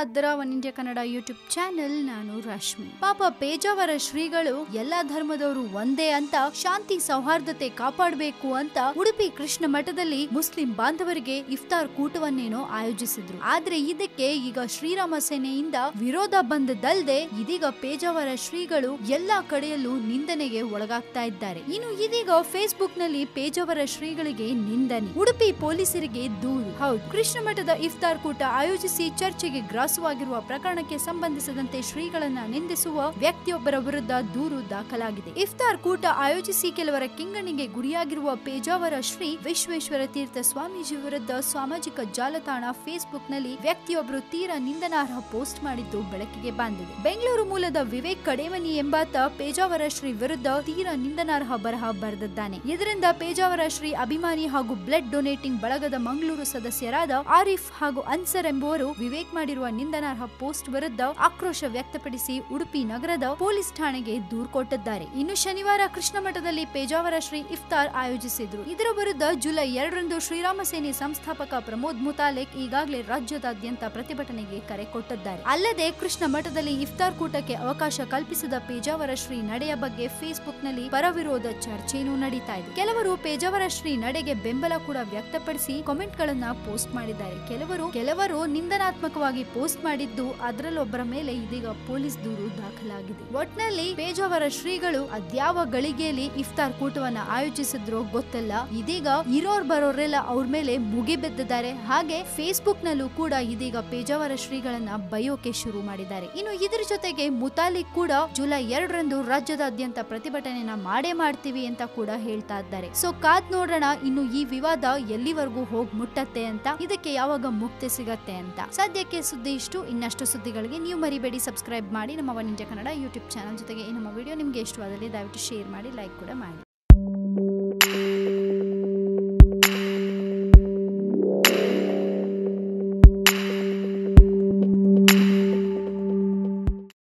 ನೋಡ್ತಾ One India Kannada YouTube channel ನಾನು ರಶ್ಮಿ. ಪಾಪ ಪೇಜಾವರ ಶ್ರೀಗಳು ಎಲ್ಲಾ ಧರ್ಮದವರು ಒಂದೇ ಅಂತ ಶಾಂತಿ ಸೌಹಾರ್ದತೆ ಕಾಪಾಡಬೇಕು ಅಂತ ಉಡುಪಿ ಕೃಷ್ಣ ಮಠದಲ್ಲಿ ಮುಸ್ಲಿಂ ಬಾಂಧವರಿಗೆ ಇಫ್ತಾರ್ ಕೂಟವನ್ನೇನೋ ಆಯೋಜಿಸಿದ್ರು. ಆದ್ರೆ ಇದಕ್ಕೆ ಈಗ ಶ್ರೀರಾಮ ಸೇನೆಯಿಂದ ವಿರೋಧ ಬಂದದಲ್ಲದೆ ಇದೀಗ ಪೇಜಾವರ ಶ್ರೀಗಳು ಎಲ್ಲಾ ಕಡೆಯಲ್ಲೂ ನಿಂದನೆಗೆ ಒಳಗಾಗ್ತಾ ಇದ್ದಾರೆ. ಇನ್ನು ಇದೀಗ ಫೇಸ್ಬುಕ್ನಲ್ಲಿ ಪೇಜಾವರ ಶ್ರೀಗಳಿಗೆ ನಿಂದನೆ. ಉಡುಪಿ ಪೊಲೀಸರಿಗೆ ದೂರು ಹೌದು. ಕೃಷ್ಣ ಮಠದ ಇಫ್ತಾರ್ ಕೂಟ ಆಯೋಜಿಸಿ ಚರ್ಚೆಗೆ ಗ್ರಾಸವಾಗಿರುವ ಪ್ರಕರಣಕ್ಕೆ ಸಂಬಂಧಿಸಿದಂತೆ ಶ್ರೀಗಳನ್ನ ನಿಂದಿಸುವ ವ್ಯಕ್ತಿಯೊಬ್ಬರ ವಿರುದ್ಧ ದೂರು ದಾಖಲಾಗಿದೆ. ಇಫ್ತಾರ್ ಕೂಟ ಆಯೋಜಿಸಿ ಕೆಲವರ ಕಿಂಗಣಿಗೆ ಗುರಿಯಾಗಿರುವ ಪೇಜಾವರ ಶ್ರೀ ವಿಶ್ವೇಶ್ವರ ತೀರ್ಥ ಸ್ವಾಮೀಜಿ ವಿರುದ್ಧ ಸಾಮಾಜಿಕ ಜಾಲತಾಣ ಫೇಸ್ಬುಕ್ನಲ್ಲಿ ವ್ಯಕ್ತಿಯೊಬ್ಬರು ತೀರಾ ನಿಂದನಾರ್ಹ ಪೋಸ್ಟ್ ಮಾಡಿದ್ದು ಬೆಳಕಿಗೆ ಬಂದಿದೆ. ಬೆಂಗಳೂರು ಮೂಲದ ವಿವೇಕ್ ಕಡೇವನಿ ಎಂಬಾತ ಪೇಜಾವರ ಶ್ರೀ ವಿರುದ್ಧ ತೀರಾ ನಿಂದನಾರ್ಹ ಬರಹ ಬರೆದಿದ್ದಾನೆ. ಇದರಿಂದ ಪೇಜಾವರ ಶ್ರೀ ಅಭಿಮಾನಿ ಹಾಗೂ ಬ್ಲಡ್ ಡೊನೇಟಿಂಗ್ ಬಳಗದ ಮಂಗಳೂರು ಸದಸ್ಯರಾದ ಆರಿಫ್ ಹಾಗೂ ಅನ್ಸರ್ ಎಂಬುವರು ವಿವೇಕ್ ಮಾಡಿರುವ ನಿಂದನಾರ್ಹ ಪೋಸ್ಟ್ ವಿರುದ್ಧ ಆಕ್ರೋಶ ವ್ಯಕ್ತಪಡಿಸಿ ಉಡುಪಿ ನಗರದ ಪೊಲೀಸ್ ಠಾಣೆಗೆ ದೂರು ಕೊಟ್ಟಿದ್ದಾರೆ. ಇನ್ನು ಶನಿವಾರ ಕೃಷ್ಣ ಮಠದಲ್ಲಿ ಪೇಜಾವರ ಶ್ರೀ ಇಫ್ತಾರ್ ಆಯೋಜಿಸಿದ್ರು. ಇದರ ವಿರುದ್ಧ ಜುಲೈ ಎರಡರಂದು ಶ್ರೀರಾಮ ಸೇನೆ ಸಂಸ್ಥಾಪಕ ಪ್ರಮೋದ್ ಮುತಾಲೆಕ್ ಈಗಾಗಲೇ ರಾಜ್ಯದಾದ್ಯಂತ ಪ್ರತಿಭಟನೆಗೆ ಕರೆ ಕೊಟ್ಟಿದ್ದಾರೆ. ಅಲ್ಲದೆ ಕೃಷ್ಣ ಮಠದಲ್ಲಿ ಇಫ್ತಾರ್ ಕೂಟಕ್ಕೆ ಅವಕಾಶ ಕಲ್ಪಿಸಿದ ಪೇಜಾವರ ಶ್ರೀ ನಡೆಯ ಬಗ್ಗೆ ಫೇಸ್ಬುಕ್ನಲ್ಲಿ ಪರವಿರೋಧ ಚರ್ಚೆಯೂ ನಡೀತಾ ಇದೆ. ಕೆಲವರು ಪೇಜಾವರ ಶ್ರೀ ನಡೆಗೆ ಬೆಂಬಲ ಕೂಡ ವ್ಯಕ್ತಪಡಿಸಿ ಕಾಮೆಂಟ್ ಗಳನ್ನ ಪೋಸ್ಟ್ ಮಾಡಿದ್ದಾರೆ. ಕೆಲವರು ಕೆಲವರು ನಿಂದನಾತ್ಮಕವಾಗಿ ಪೋಸ್ಟ್ ಮಾಡಿದ್ದು ಅದರಲ್ಲೊಬ್ಬರ ಮೇಲೆ ಇದೀಗ ಪೊಲೀಸ್ ದೂರು ದಾಖಲಾಗಿದೆ. ಒಟ್ನಲ್ಲಿ ಅವರ ಶ್ರೀಗಳು ಅದ್ಯಾವ ಗಳಿಗೆಯಲ್ಲಿ ಇಫ್ತಾರ್ ಕೂಟವನ್ನ ಆಯೋಜಿಸಿದ್ರು ಗೊತ್ತಲ್ಲ. ಇದೀಗ ಇರೋರ್ ಬರೋರೆಲ್ಲ ಅವ್ರ ಮೇಲೆ ಮುಗಿಬಿದ್ದಿದ್ದಾರೆ ಹಾಗೆ ಫೇಸ್ಬುಕ್ ನಲ್ಲೂ ಕೂಡ ಇದೀಗ ಪೇಜಾವರ ಶ್ರೀಗಳನ್ನ ಬಯೋಕೆ ಶುರು ಮಾಡಿದ್ದಾರೆ. ಇನ್ನು ಇದರ ಜೊತೆಗೆ ಮುತಾಲಿಕ್ ಕೂಡ ಜುಲೈ ಎರಡರಂದು ರಾಜ್ಯದಾದ್ಯಂತ ಪ್ರತಿಭಟನೆಯನ್ನ ಮಾಡೇ ಮಾಡ್ತೀವಿ ಅಂತ ಕೂಡ ಹೇಳ್ತಾ ಇದ್ದಾರೆ. ಸೊ ಕಾದ್ ನೋಡೋಣ, ಇನ್ನು ಈ ವಿವಾದ ಎಲ್ಲಿವರೆಗೂ ಹೋಗಿ ಮುಟ್ಟತ್ತೆ ಅಂತ, ಇದಕ್ಕೆ ಯಾವಾಗ ಮುಕ್ತಿ ಸಿಗತ್ತೆ ಅಂತ. ಸದ್ಯಕ್ಕೆ ಸುದ್ದಿ ಇಷ್ಟು. ಇನ್ನಷ್ಟು ಸುದ್ದಿಗಳಿಗೆ ನೀವು ಮರಿಬೇಡಿ. ಸಬ್ಸ್ಕ್ರೈಬ್ ಮಾಡಿ ನಮ್ಮ ಒನ್ ಕನ್ನಡ ಯೂಟ್ಯೂಬ್ ಚಾನಲ್ ಜೊತೆಗೆ ಈ ನಮ್ಮ ವಿಡಿಯೋ ನಿಮಗೆ ಇಷ್ಟವಾದಲ್ಲಿ ದಯವಿಟ್ಟು ಶೇರ್ ಮಾಡಿ ಲೈಕ್ ಕೂಡ ಮಾಡಿ.